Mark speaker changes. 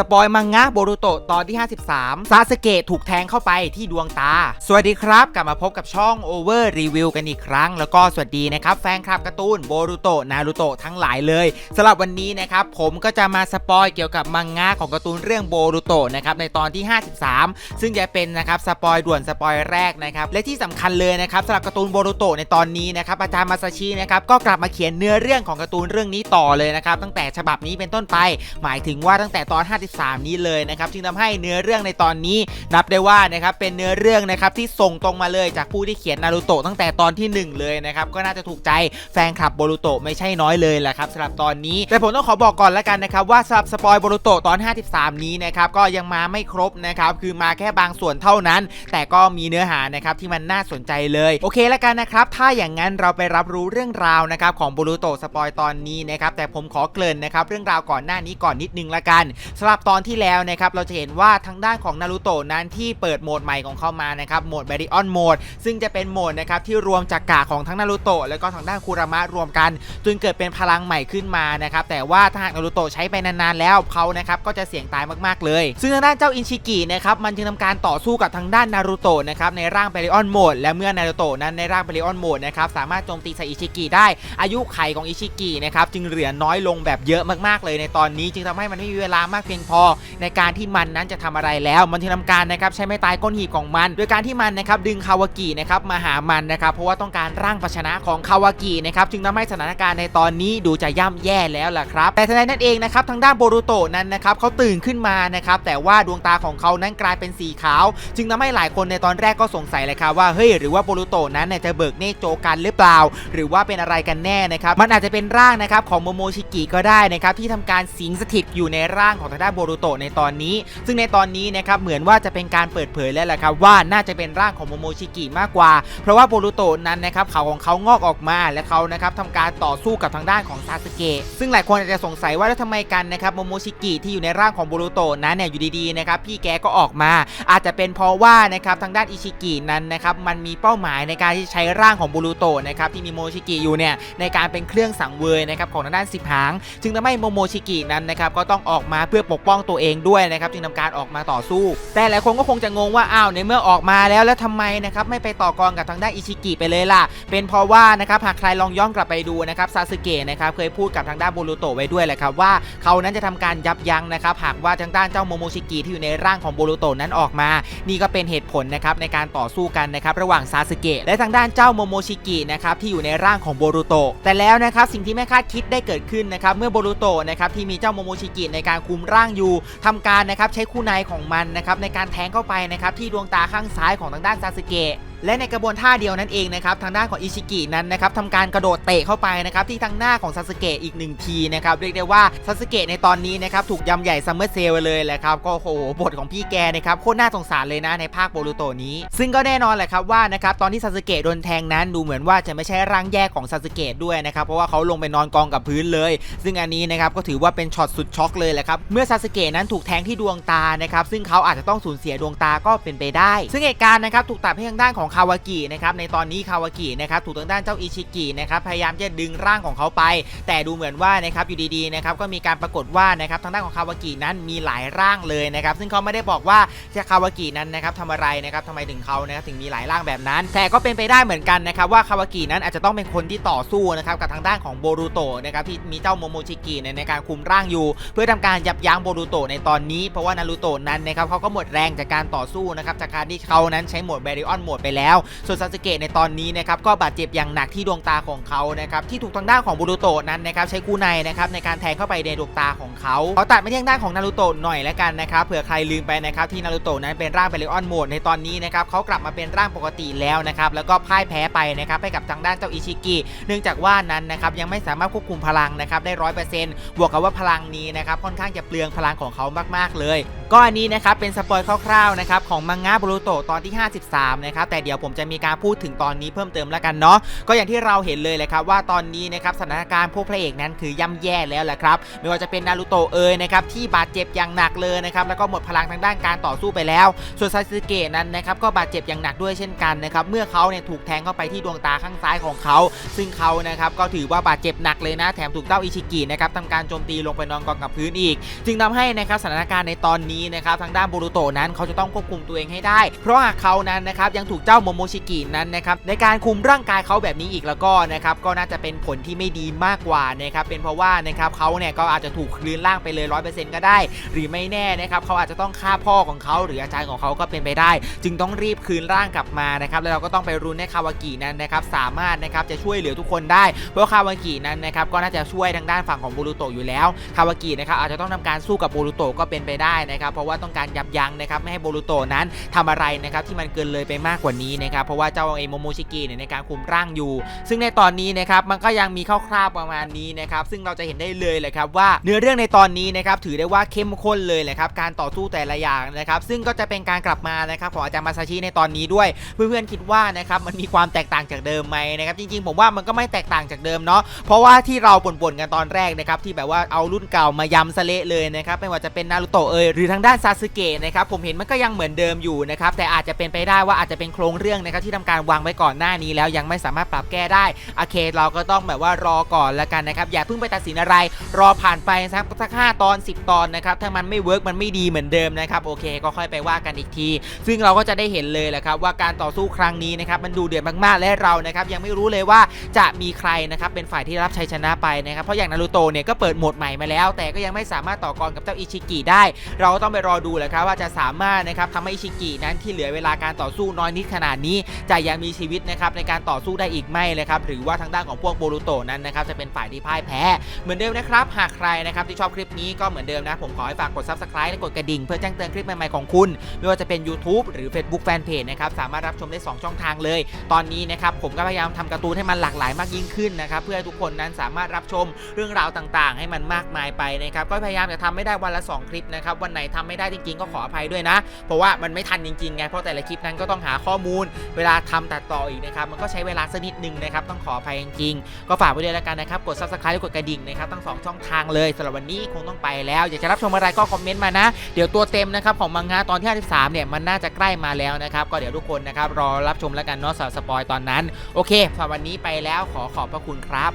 Speaker 1: สปอยมังงะโบรูโตะตอนที่ 53 ซาสเกะถูกแทงเข้าไปที่ดวงตา สวัสดีครับ กลับมาพบกับช่อง Over Review กันอีกครั้ง แล้วก็สวัสดีนะครับ แฟนคลับการ์ตูนโบรูโตะนารูโตะทั้งหลายเลยสำหรับวันนี้นะครับ ผมก็จะมาสปอยเกี่ยวกับมังงะของการ์ตูนเรื่องโบรูโตะนะครับในตอนที่ 53 ซึ่งจะเป็นนะครับสปอยด่วนสปอยแรกนะครับและที่สำคัญเลยนะครับสำหรับการ์ตูนโบรูโตะในตอนนี้นะครับอาจารย์มาซาชินะครับก็กลับมาเขียนเนื้อเรื่องของการ์ตูนเรื่องนี้ต่อเลยนะครับตั้งแต่ฉบับนี้เป็นต้นไป หมายถึงว่าตั้งแต่ตอน 53นี้เลยนะครับจึงทำให้เนื้อเรื่องในตอนนี้ นับได้ว่านะครับเป็นเนื้อเรื่องนะครับที่ส่งตรงมาเลยจากผู้ที่เขียนนารูโตะตั้งแต่ตอนที่ 1 เลยนะครับก็น่าจะถูกใจแฟนคลับโบรูโตะไม่ใช่น้อยเลยแหละครับสำหรับตอนนี้ แต่ผมต้องขอบอกก่อนแล้วกันนะครับว่าสำหรับสปอยโบรูโตะตอน 53 นี้นะครับก็ยังมาไม่ครบนะครับคือมาแค่บางส่วนเท่านั้น แต่ก็มีเนื้อหานะครับที่มันน่าสนใจเลยโอเคแล้วกันนะครับถ้าอย่างนั้นเราไปรับรู้เรื่องราวนะครับของโบรูโตะสปอยตอนนี้นะครับแต่ผมขอเกริ่นนะครับเรื่องราวก่อนหน้านี้ก่อนนิดนึงละกันสำหรับตอนที่แล้วนะครับเราจะเห็นว่าทางด้านของนารูโตะนั้นที่เปิดโหมดใหม่ของเขามานะครับโหมดแบริออนโหมดซึ่งจะเป็นโหมดนะครับที่รวมจากกาของทั้งนารูโตะแล้วก็ทางด้านคูรามะรวมกันจนเกิดเป็นพลังใหม่ขึ้นมานะครับแต่ว่าถ้าหากนารูโตะใช้ไปนานๆแล้วเขานะครับก็จะเสี่ยงตายมากๆเลย ซึ่งทางด้านเจ้าอินชิกินะครับมันจึงทำการต่อสู้กับทางด้านนารูโตะนะครับในร่างแบริออนโหมดและเมื่อนารูโตะนั้นในร่างแบริออนโหมดนะครับสามารถโจมตีใส่อิชิกิได้ อายุไขของอิชิกินะครับจึงเหลือน้อยลงแบบเยอะมากๆเลยในตอนนี้ จึงทำให้มันไม่มีเวลามากเพียงพอ ในการที่มันนั้นจะทำอะไรแล้ว มันจึงทำการนะครับใช้ไม้ตายก้นหีบของมัน โดยการที่มันนะครับดึงคาวากินะครับมาหามันนะครับเพราะว่าต้องการร่างภาชนะของคาวากินะครับจึงทำให้สถานการณ์ในตอนนี้ดูจะย่ำแย่แล้วล่ะครับแต่ทันใดนั้นเองนะครับทางด้านโบรูโตนั้นนะครับเขาตื่นขึ้นมานะครับแต่ว่าดวงตาของเขานั้นกลายเป็นสีขาว จึงทำให้หลายคนในตอนแรกก็สงสัยเลยครับว่าเฮ้ยหรือว่าโบรูโตนั้นเนี่ยจะเบิกเนโจกันหรือเปล่า หรือว่าเป็นอะไรกันแน่นะครับมันอาจจะเป็นร่างนะครับของโมโมชิกิก็ได้นะครับที่ทำการสิงสถิตอยู่ในร่างของทางด้านโบรูโตะในตอนนี้ ซึ่งในตอนนี้นะครับเหมือนว่าจะเป็นการเปิดเผยแล้วแหละครับว่าน่าจะเป็นร่างของโมโมชิกิมากกว่า เพราะว่าโบรูโตะนั้นนะครับเขาของเขางอกออกมาและเขานะครับทำการต่อสู้กับทางด้านของซาสึเกะซึ่งหลายคนอาจจะสงสัยว่าแล้วทำไมกันนะครับโมโมชิกิที่อยู่ในร่างของโบรูโตะนั้นเนี่ยอยู่ดีๆนะครับพี่แกก็ออกมา อาจจะเป็นเพราะว่านะครับทางด้านอิชิกินั้นนะครับมันมีเป้าหมายในการที่ใช้ร่างของโบรูโตะนะครับที่มีโมโมชิกิอยู่เนี่ยในการเป็นเครื่องสังเวยนะครับของทางด้านสิบหาง จึงทำให้โมโมชิกินั้นนะครับก็ต้องออกมาเพื่อปกป้องตัวเองด้วยนะครับจึงทำการออกมาต่อสู้ แต่หลายคนก็คงจะงงว่าอ้าวในเมื่อออกมาแล้วแล้วทำไมนะครับไม่ไปต่อกรกับทางด้านอิชิกิไปเลยล่ะ เป็นเพราะว่านะครับหากใครลองย้อนกลับไปดูนะครับซาสึเกะนะครับเคยพูดกับทางด้านโบรูโตะไว้ด้วยแหละครับว่าเขานั้นจะทำการยับยั้งนะครับหากว่าทางด้านเจ้าโมโมชิกิที่อยู่ในร่างของโบรูโตะนั้นออกมา นี่ก็เป็นเหตุผลนะครับในการต่อสู้กันนะครับระหว่างซาสึเกะและทางด้านเจ้าโมโมชิกินะครับที่อยู่ในร่างของโบรูโตะแต่แล้วนะครับสิ่งที่ไม่คาดคิดได้เกิดขึ้นนะครับเมื่อโบรูโตะนะครับที่มีเจ้าโมโมชิกิในการคุมร่างอยู่ทำการนะครับใช้คู่ในของมันนะครับในการแทงเข้าไปนะครับที่ดวงตาข้างซ้ายของทางด้านซาสึเกะ และในกระบวนท่าเดียวนั่นเองนะครับทางด้านของอิชิกินั้นนะครับทำการกระโดดเตะเข้าไปนะครับที่ทางหน้าของซาสึเกะอีกหนึ่งทีนะครับเรียกได้ว่าซาสึเกะในตอนนี้นะครับถูกยำใหญ่ซัมเมอร์เซลเลยแหละครับก็โอ้โหบทของพี่แกนะครับโคตรน่าสงสารเลยนะในภาคโบรูโตนี้ ซึ่งก็แน่นอนแหละครับว่านะครับตอนที่ซาสึเกะโดนแทงนั้นดูเหมือนว่าจะไม่ใช่ร่างแยกของซาสึเกะด้วยนะครับเพราะว่าเขาลงไปนอนกองกับพื้นเลย ซึ่งอันนี้นะครับก็ถือว่าเป็นช็อตสุดช็อกเลยแหละครับเมื่อซาสึเกะนั้นถูกแทงที่ดวงตานะครับซึ่งเขาอาจจะต้องสูญเสียดวงตาก็เป็นไปได้ ซึ่งเหตุการณ์นะครับถูกตัดให้ทางด้านของคาวากินะครับในตอนนี้คาวากินะครับถูกทางด้านเจ้าอิชิกินะครับพยายามจะดึงร่างของเขาไป แต่ดูเหมือนว่านะครับอยู่ดีๆนะครับก็มีการปรากฏว่านะครับทางด้านของคาวากินั้นมีหลายร่างเลยนะครับซึ่งเขาไม่ได้บอกว่าจะคาวากินั้นนะครับทำอะไรนะครับทำไมถึงเขานะครับถึงมีหลายร่างแบบนั้น แต่ก็เป็นไปได้เหมือนกันนะครับว่าคาวากินั้นอาจจะต้องเป็นคนที่ต่อสู้นะครับกับทางด้านของโบรูโตะนะครับที่มีเจ้าโมโมชิกิเนี่ยในการคุมร่างอยู่ เพื่อทำการยับยั้งโบรูโตะในตอนนี้เพราะว่านารูโตะนั้นนะครับเขาก็หมดแรงจากการต่อสู้นะครับจากการที่เขานั้นใช้หมดแบริออนหมดไปแล้วส่วนซาสึเกะในตอนนี้นะครับก็บาดเจ็บอย่างหนักที่ดวงตาของเขานะครับที่ถูกทางด้านของบูรุโตะนั้นนะครับใช้คู่ในนะครับในการแทงเข้าไปในดวงตาของเขาเขาตัดมาที่ด้านของนารูโตะหน่อยแล้วกันนะครับเผื่อใครลืมไปนะครับที่นารูโตะนั้นเป็นร่างเบริออนโหมดในตอนนี้นะครับเขากลับมาเป็นร่างปกติแล้วนะครับแล้วก็พ่ายแพ้ไปนะครับให้กับทางด้านเจ้าอิชิกิเนื่องจากว่านั้นนะครับยังไม่สามารถควบคุมพลังนะครับได้ร้อยเปอร์เซ็นต์บวกกับว่าพลังนี้นะครับค่อนข้างจะเปลืองพลังของเขามากๆเลย ก็อันนี้นะครับเป็นสปอยคร่าวๆนะครับของมังงะบรูโตตอนที่ 53 นะครับแต่เดี๋ยวผมจะมีการพูดถึงตอนนี้เพิ่มเติมแล้วกันเนาะก็อย่างที่เราเห็นเลยแหละครับว่าตอนนี้นะครับสถานการณ์พวกพระเอกนั้นคือย่ำแย่แล้วแหละครับไม่ว่าจะเป็นนารูโตะเอยนะครับที่บาดเจ็บอย่างหนักเลยนะครับแล้วก็หมดพลังทางด้านการต่อสู้ไปแล้ว ส่วนซาสึเกะนั้นนะครับก็บาดเจ็บอย่างหนักด้วยเช่นกันนะครับเมื่อเขาเนี่ยถูกแทงเข้าไปที่ดวงตาข้างซ้ายของเขา ซึ่งเขานะครับก็ถือว่าบาดเจ็บหนักเลยนะแถมถูกเต้าอิชิกินะครับทำการโจมตีลงไปนอนกองกับพื้นอีก จึงทำให้นะครับสถานการณ์ในตอนนี้นะครับทางด้านบูรุโตนั้นเขาจะต้องควบคุมตัวเองให้ได้ เพราะหากเขานั้นนะครับยังถูกเจ้าโมโมชิกินั้นนะครับในการคุมร่างกายเขาแบบนี้อีกแล้วก็นะครับก็น่าจะเป็นผลที่ไม่ดีมากกว่านะครับเป็นเพราะว่านะครับเขาเนี่ยก็อาจจะถูกคลืนร่างไปเลย 100%ก็ได้ หรือไม่แน่นะครับเขาอาจจะต้องฆ่าพ่อของเขาหรืออาจารย์ของเขาก็เป็นไปได้ จึงต้องรีบคืนร่างกลับมานะครับแล้วเราก็ต้องไปรุนให้คาวากินั้นนะครับสามารถนะครับจะช่วยเหลือทุกคนได้ เพราะคาวากินั้นนะครับก็น่าจะช่วยทางด้านฝั่งของบูรุโตอยู่แล้วคาวากินะครับอาจจะต้องทำการสู้กับบูรุโตก็เป็นไปได้นะครับเพราะว่าต้องการยับยั้งนะครับไม่ให้โบรุโตนั้นทำอะไรนะครับที่มันเกินเลยไปมากกว่านี้นะครับเพราะว่าเจ้าเอโมโมชิกิเนี่ยในการคุมร่างอยู่ ซึ่งในตอนนี้นะครับมันก็ยังมีคร่าวๆประมาณนี้นะครับซึ่งเราจะเห็นได้เลยแหละครับว่าเนื้อเรื่องในตอนนี้นะครับถือได้ว่าเข้มข้นเลยแหละครับการต่อสู้แต่ละอย่างนะครับซึ่งก็จะเป็นการกลับมานะครับของอาจารย์มาซาชิในตอนนี้ด้วย เพื่อนๆคิดว่านะครับมันมีความแตกต่างจากเดิมไหมนะครับจริงๆ ผมว่ามันก็ไม่แตกต่างจากเดิมเนาะเพราะว่าที่เราบ่นๆกันตอนแรกนะครับที่แบบว่าเอารุ่นเก่ามายำสะเละเลยนะครับไม่ว่าจะเป็นนารูโตะเอยหรือทางด้านซาสึเกะนะครับผมเห็นมันก็ยังเหมือนเดิมอยู่นะครับแต่อาจจะเป็นไปได้ว่าอาจจะเป็นโครงเรื่องนะครับที่ทำการวางไว้ก่อนหน้านี้แล้วยังไม่สามารถปรับแก้ได้โอเคเราก็ต้องแบบว่ารอก่อนละกันนะครับอย่าเพิ่งไปตัดสินอะไร รอผ่านไปสักสักห้าตอน 10 ตอนนะครับถ้ามันไม่เวิร์กมันไม่ดีเหมือนเดิมนะครับโอเค ก็ค่อยไปว่ากันอีกที ซึ่งเราก็จะได้เห็นเลยแหละครับว่าการต่อสู้ครั้งนี้นะครับมันดูเดือดมากๆและเรานะครับยังไม่รู้เลยว่าจะมีใครนะครับเป็นฝ่ายที่รับชัยชนะไปนะครับเพราะอย่างนารูโตะเนี่ยก็เปิดโหมดใหม่มาแล้ว แต่ก็ยังไม่สามารถต่อกรกับเจ้าอิชิกิได้ เราก็ต้องไปรอดูแหละครับว่าจะสามารถนะครับทำให้ชิกินั้นที่เหลือเวลาการต่อสู้น้อยนิดขนาดนี้ จะยังมีชีวิตนะครับในการต่อสู้ได้อีกไหมเลยครับหรือว่าทางด้านของพวกโบรูโตนั้นนะครับจะเป็นฝ่ายที่พ่ายแพ้ เหมือนเดิมนะครับ หากใครนะครับที่ชอบคลิปนี้ก็เหมือนเดิมนะ ผมขอให้ฝากกด subscribe และกดกระดิ่งเพื่อแจ้งเตือนคลิปใหม่ๆของคุณ ไม่ว่าจะเป็น YouTube หรือ Facebook Fanpage นะครับสามารถรับชมได้ 2 ช่องทางเลย ตอนนี้นะครับผมก็พยายามทำการ์ตูนให้มันหลากหลายมากยิ่งขึ้นนะครับเพื่อให้ทุกคนนั้นสามารถรับชมเรื่องราวต่างๆ ให้มันมากมายไปนะครับก็พยายามจะทำไม่ได้วันละ 2 คลิปนะครับวันไหนทำไม่ได้จริงๆ ก็ขออภัยด้วยนะ เพราะว่ามันไม่ทันจริงๆไงเพราะแต่ละคลิปนั้นก็ต้องหาข้อมูล เวลาทำตัดต่ออีกนะครับมันก็ใช้เวลาสักนิดนึงนะครับต้องขออภัยจริงๆก็ฝากไว้ด้วยแล้วกันนะครับกด subscribe และกดกระดิ่งนะครับทั้งสองช่องทางเลยสำหรับวันนี้คงต้องไปแล้วอยากจะรับชมอะไรก็คอมเมนต์มานะ เดี๋ยวตัวเต็มนะครับของมังงะตอนที่53เนี่ยมันน่าจะใกล้มาแล้วนะครับก็เดี๋ยวทุกคนนะครับรอรับชมแล้วกันเนาะสำหรับสปอยตอนนั้นโอเคสำหรับวันนี้ไปแล้วขอขอบพระคุณครับ